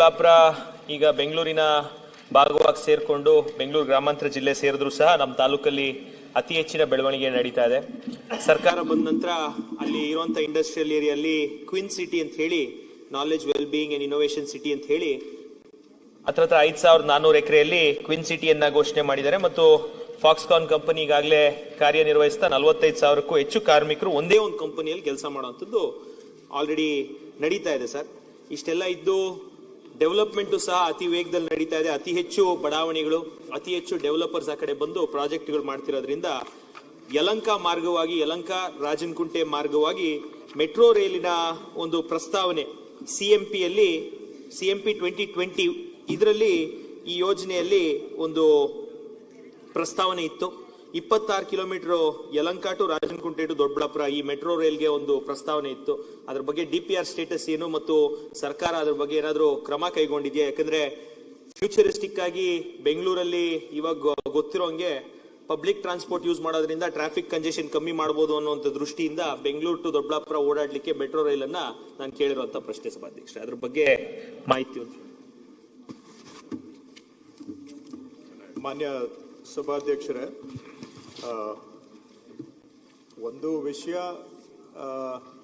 ದೊಡ್ಡಬಳ್ಳಾಪುರ ಈಗ ಬೆಂಗಳೂರಿನ ಭಾಗವಾಗಿ ಸೇರಿಕೊಂಡು ಬೆಂಗಳೂರು ಗ್ರಾಮಾಂತರ ಜಿಲ್ಲೆ ಸೇರಿದ್ರು ಸಹ ನಮ್ಮ ತಾಲೂಕಲ್ಲಿ ಅತಿ ಹೆಚ್ಚಿನ ಬೆಳವಣಿಗೆ ನಡೀತಾ ಇದೆ. ಸರ್ಕಾರ ಬಂದ ನಂತರ ಅಲ್ಲಿ ಇರುವಂಥ ಇಂಡಸ್ಟ್ರಿಯಲ್ ಏರಿಯಲ್ಲಿ ಕ್ವಿನ್ ಸಿಟಿ ಅಂತ ಹೇಳಿ knowledge well being and innovation city ಅಂತ ಹೇಳಿ, ಹತ್ರ ಹತ್ರ ಐದು ಸಾವಿರದ ನಾನ್ನೂರು ಎಕರೆಯಲ್ಲಿ ಕ್ವಿನ್ ಸಿಟಿಯನ್ನ ಘೋಷಣೆ ಮಾಡಿದ್ದಾರೆ. ಮತ್ತು ಫಾಕ್ಸ್ಕಾನ್ ಕಂಪನಿ ಈಗಾಗಲೇ ಕಾರ್ಯನಿರ್ವಹಿಸ್ತಾ ನಲವತ್ತೈದು ಸಾವಿರಕ್ಕೂ ಹೆಚ್ಚು ಕಾರ್ಮಿಕರು ಒಂದೇ ಒಂದು ಕಂಪನಿಯಲ್ಲಿ ಕೆಲಸ ಮಾಡುವಂಥದ್ದು ಆಲ್ರೆಡಿ ನಡೀತಾ ಇದೆ ಸರ್. ಇಷ್ಟೆಲ್ಲ ಇದ್ದು ಡೆವಲಪ್ಮೆಂಟು ಸಹ ಅತಿ ವೇಗದಲ್ಲಿ ನಡೀತಾ ಇದೆ. ಅತಿ ಹೆಚ್ಚು ಬಡಾವಣೆಗಳು, ಅತಿ ಹೆಚ್ಚು ಡೆವಲಪರ್ಸ್ ಆ ಕಡೆ ಬಂದು ಪ್ರಾಜೆಕ್ಟ್ಗಳು ಮಾಡ್ತಿರೋದ್ರಿಂದ ಯಲಂಕ ಮಾರ್ಗವಾಗಿ, ಯಲಂಕ ರಾಜನಕುಂಟೆ ಮಾರ್ಗವಾಗಿ ಮೆಟ್ರೋ ರೈಲಿನ ಒಂದು ಪ್ರಸ್ತಾವನೆ ಸಿ ಎಂ ಪಿಯಲ್ಲಿ C M P twenty twenty ಇದರಲ್ಲಿ ಈ ಯೋಜನೆಯಲ್ಲಿ ಒಂದು ಪ್ರಸ್ತಾವನೆ ಇತ್ತು. ಇಪ್ಪತ್ತಾರು kilometre Yelahanka to Rajanakunte to Doddaballapur ಈ ಮೆಟ್ರೋ ರೈಲ್ಗೆ ಒಂದು ಪ್ರಸ್ತಾವನೆ ಇತ್ತು. ಅದ್ರ ಬಗ್ಗೆ ಡಿ ಪಿ ಆರ್ ಸ್ಟೇಟಸ್ ಏನು ಮತ್ತು ಸರ್ಕಾರ ಅದ್ರ ಬಗ್ಗೆ ಏನಾದರೂ ಕ್ರಮ ಕೈಗೊಂಡಿದೆಯಾ? ಯಾಕಂದ್ರೆ ಫ್ಯೂಚರಿಸ್ಟಿಕ್ ಆಗಿ ಬೆಂಗಳೂರಲ್ಲಿ ಇವಾಗ ಗೊತ್ತಿರೋ ಹಂಗೆ ಪಬ್ಲಿಕ್ ಟ್ರಾನ್ಸ್ಪೋರ್ಟ್ ಯೂಸ್ ಮಾಡೋದ್ರಿಂದ ಟ್ರಾಫಿಕ್ ಕಂಜೆಷನ್ ಕಮ್ಮಿ ಮಾಡಬಹುದು ಅನ್ನುವಂಥ ದೃಷ್ಟಿಯಿಂದ ಬೆಂಗಳೂರು ಟು ದೊಡ್ಡಬಳ್ಳಾಪುರ ಓಡಾಡಲಿಕ್ಕೆ ಮೆಟ್ರೋ ರೈಲನ್ನ ನಾನು ಕೇಳಿರುವಂತ ಪ್ರಶ್ನೆ ಸಭಾಧ್ಯಕ್ಷರೇ. ಅದ್ರ ಬಗ್ಗೆ ಮಾಹಿತಿ ಮಾನ್ಯ ಸಭಾಧ್ಯಕ್ಷರೇ ಒಂದು ವಿಷಯ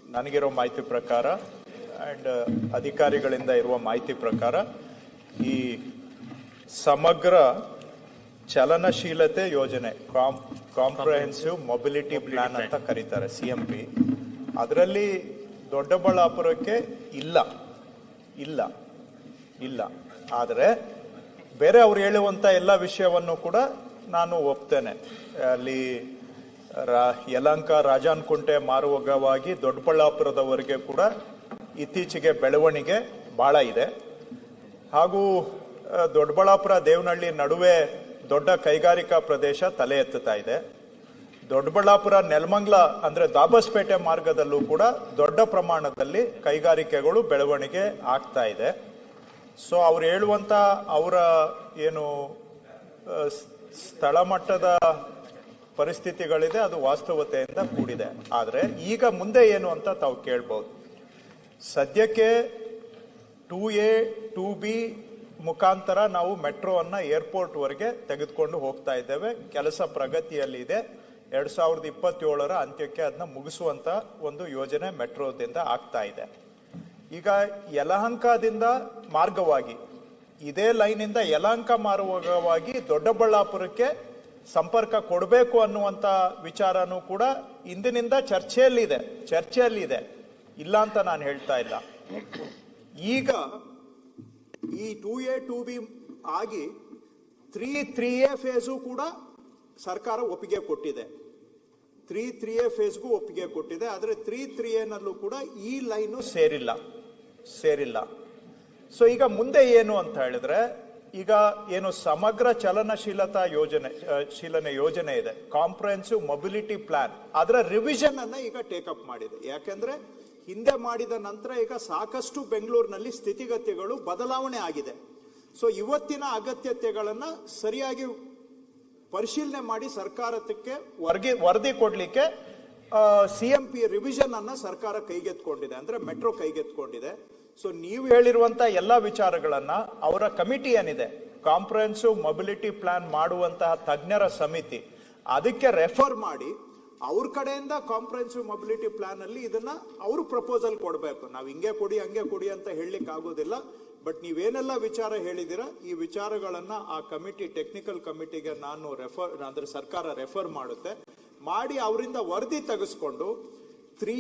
ನನಗಿರೋ ಮಾಹಿತಿ ಪ್ರಕಾರ ಆ್ಯಂಡ್ ಅಧಿಕಾರಿಗಳಿಂದ ಇರುವ ಮಾಹಿತಿ ಪ್ರಕಾರ ಈ ಸಮಗ್ರ ಚಲನಶೀಲತೆ ಯೋಜನೆ ಕಾಂ ಕಾಂಪ್ರಹೆನ್ಸಿವ್ ಮೊಬಿಲಿಟಿ ಪ್ಲಾನ್ ಅಂತ ಕರೀತಾರೆ ಸಿ ಎಂ ಪಿ ಅದರಲ್ಲಿ ದೊಡ್ಡಬಳ್ಳಾಪುರಕ್ಕೆ ಇಲ್ಲ ಇಲ್ಲ ಇಲ್ಲ. ಆದರೆ ಬೇರೆ ಅವ್ರು ಹೇಳುವಂಥ ಎಲ್ಲ ವಿಷಯವನ್ನು ಕೂಡ ನಾನು ಒಪ್ತೇನೆ. ಅಲ್ಲಿ, ರಾ, ಯಲಂಕ ರಾಜಾನ್ಕುಂಟೆ ಮಾರುವಗವಾಗಿ ದೊಡ್ಡಬಳ್ಳಾಪುರದವರೆಗೆ ಕೂಡ ಇತ್ತೀಚೆಗೆ ಬೆಳವಣಿಗೆ ಬಹಳ ಇದೆ. ಹಾಗೂ ದೊಡ್ಡಬಳ್ಳಾಪುರ ದೇವನಹಳ್ಳಿ ನಡುವೆ ದೊಡ್ಡ ಕೈಗಾರಿಕಾ ಪ್ರದೇಶ ತಲೆ ಎತ್ತುತ್ತಾ ಇದೆ. ದೊಡ್ಡಬಳ್ಳಾಪುರ ನೆಲಮಂಗ್ಲ ಅಂದ್ರೆ ದಾಬಸ್ಪೇಟೆ ಮಾರ್ಗದಲ್ಲೂ ಕೂಡ ದೊಡ್ಡ ಪ್ರಮಾಣದಲ್ಲಿ ಕೈಗಾರಿಕೆಗಳು ಬೆಳವಣಿಗೆ ಆಗ್ತಾ ಇದೆ. ಸೊ, ಅವ್ರು ಹೇಳುವಂತ ಅವರ ಏನು ಸ್ಥಳ ಮಟ್ಟದ ಪರಿಸ್ಥಿತಿಗಳಿದೆ, ಅದು ವಾಸ್ತವತೆಯಿಂದ ಕೂಡಿದೆ. ಆದರೆ ಈಗ ಮುಂದೆ ಏನು ಅಂತ ತಾವು ಕೇಳ್ಬೋದು. ಸದ್ಯಕ್ಕೆ ಟೂ ಎ, ಟೂ ಬಿ ಮುಖಾಂತರ ನಾವು ಮೆಟ್ರೋವನ್ನು ಏರ್ಪೋರ್ಟ್ವರೆಗೆ ತೆಗೆದುಕೊಂಡು ಹೋಗ್ತಾ ಇದ್ದೇವೆ. ಕೆಲಸ ಪ್ರಗತಿಯಲ್ಲಿ ಇದೆ ಎರಡ್ ಸಾವಿರದ ಇಪ್ಪತ್ತೇಳರ ಅಂತ್ಯಕ್ಕೆ ಅದನ್ನ ಮುಗಿಸುವಂತ ಒಂದು ಯೋಜನೆ ಮೆಟ್ರೋದಿಂದ ಆಗ್ತಾ ಇದೆ. ಈಗ ಯಲಹಂಕದಿಂದ ಮಾರ್ಗವಾಗಿ ಇದೇ ಲೈನಿಂದ ಯಲಹಂಕ ಮಾರ್ಗವಾಗಿ ದೊಡ್ಡಬಳ್ಳಾಪುರಕ್ಕೆ ಸಂಪರ್ಕ ಕೊಡಬೇಕು ಅನ್ನುವಂತ ವಿಚಾರನೂ ಕೂಡ ಇಂದಿನಿಂದ ಚರ್ಚೆಯಲ್ಲಿದೆ ಚರ್ಚೆಯಲ್ಲಿದೆ. ಇಲ್ಲ ಅಂತ ನಾನು ಹೇಳ್ತಾ ಇಲ್ಲ. ಈಗ ಈ ಟೂ ಎ ಟೂ ಬಿ ಆಗಿ ತ್ರೀ ತ್ರೀ ಎ ಫೇಸು ಕೂಡ ಸರ್ಕಾರ ಒಪ್ಪಿಗೆ ಕೊಟ್ಟಿದೆ. ತ್ರೀ ತ್ರೀ ಎ ಫೇಸ್ಗೂ ಒಪ್ಪಿಗೆ ಕೊಟ್ಟಿದೆ. ಆದರೆ ತ್ರೀ ತ್ರೀ ಎನಲ್ಲೂ ಕೂಡ ಈ ಲೈನು ಸೇರಿಲ್ಲ ಸೇರಿಲ್ಲ. ಸೊ ಈಗ ಮುಂದೆ ಏನು ಅಂತ ಹೇಳಿದ್ರೆ, ಈಗ ಏನು ಸಮಗ್ರ ಚಲನಶೀಲತಾ ಯೋಜನೆ ಶೀಲನೆ ಯೋಜನೆ ಇದೆ. ಕಾಂಪ್ರಹೆನ್ಸಿವ್ ಮೊಬಿಲಿಟಿ ಪ್ಲಾನ್ ಅದರ ರಿವಿಷನ್ ಅನ್ನ ಈಗ ಟೇಕಪ್ ಮಾಡಿದೆ. ಯಾಕೆಂದ್ರೆ, ಹಿಂದೆ ಮಾಡಿದ ನಂತರ ಈಗ ಸಾಕಷ್ಟು ಬೆಂಗಳೂರಿನಲ್ಲಿ ಸ್ಥಿತಿಗತಿಗಳು ಬದಲಾವಣೆ ಆಗಿದೆ. ಸೊ ಇವತ್ತಿನ ಅಗತ್ಯತೆಗಳನ್ನ ಸರಿಯಾಗಿ ಪರಿಶೀಲನೆ ಮಾಡಿ ಸರ್ಕಾರಕ್ಕೆ ವರ್ಗಿ, ವರದಿ ಕೊಡಲಿಕ್ಕೆ ಸಿ ಎಂ ಪಿ ರಿವಿಷನ್ ಅನ್ನ ಸರ್ಕಾರ ಕೈಗೆತ್ಕೊಂಡಿದೆ ಅಂದ್ರೆ ಮೆಟ್ರೋ ಕೈಗೆತ್ಕೊಂಡಿದೆ ಸೊ ನೀವು ಹೇಳಿರುವಂತ ಎಲ್ಲ ವಿಚಾರಗಳನ್ನ ಅವರ ಕಮಿಟಿ ಏನಿದೆ ಕಾಂಪ್ರಹೆನ್ಸಿವ್ ಮೊಬಿಲಿಟಿ ಪ್ಲಾನ್ ಮಾಡುವಂತಹ ತಜ್ಞರ ಸಮಿತಿ, ಅದಕ್ಕೆ ರೆಫರ್ ಮಾಡಿ ಅವ್ರ ಕಡೆಯಿಂದ ಕಾಂಪ್ರಹೆನ್ಸಿವ್ ಮೊಬಿಲಿಟಿ ಪ್ಲಾನ್ ಅಲ್ಲಿ ಇದನ್ನ ಅವರು ಪ್ರಪೋಸಲ್ ಕೊಡಬೇಕು. ನಾವು ಹಿಂಗೆ ಕೊಡಿ, ಹಂಗೆ ಕೊಡಿ ಅಂತ ಹೇಳಲಿಕ್ಕೆ ಆಗೋದಿಲ್ಲ. ಬಟ್ ನೀವೇನೆಲ್ಲ ವಿಚಾರ ಹೇಳಿದಿರ, ಈ ವಿಚಾರಗಳನ್ನ ಆ ಕಮಿಟಿ ಟೆಕ್ನಿಕಲ್ ಕಮಿಟಿಗೆ ನಾನು ರೆಫರ್ ಅಂದ್ರೆ ಸರ್ಕಾರ ರೆಫರ್ ಮಾಡುತ್ತೆ. ಮಾಡಿ ಅವರಿಂದ ವರದಿ ತೆಗೆಸ್ಕೊಂಡು ತ್ರೀ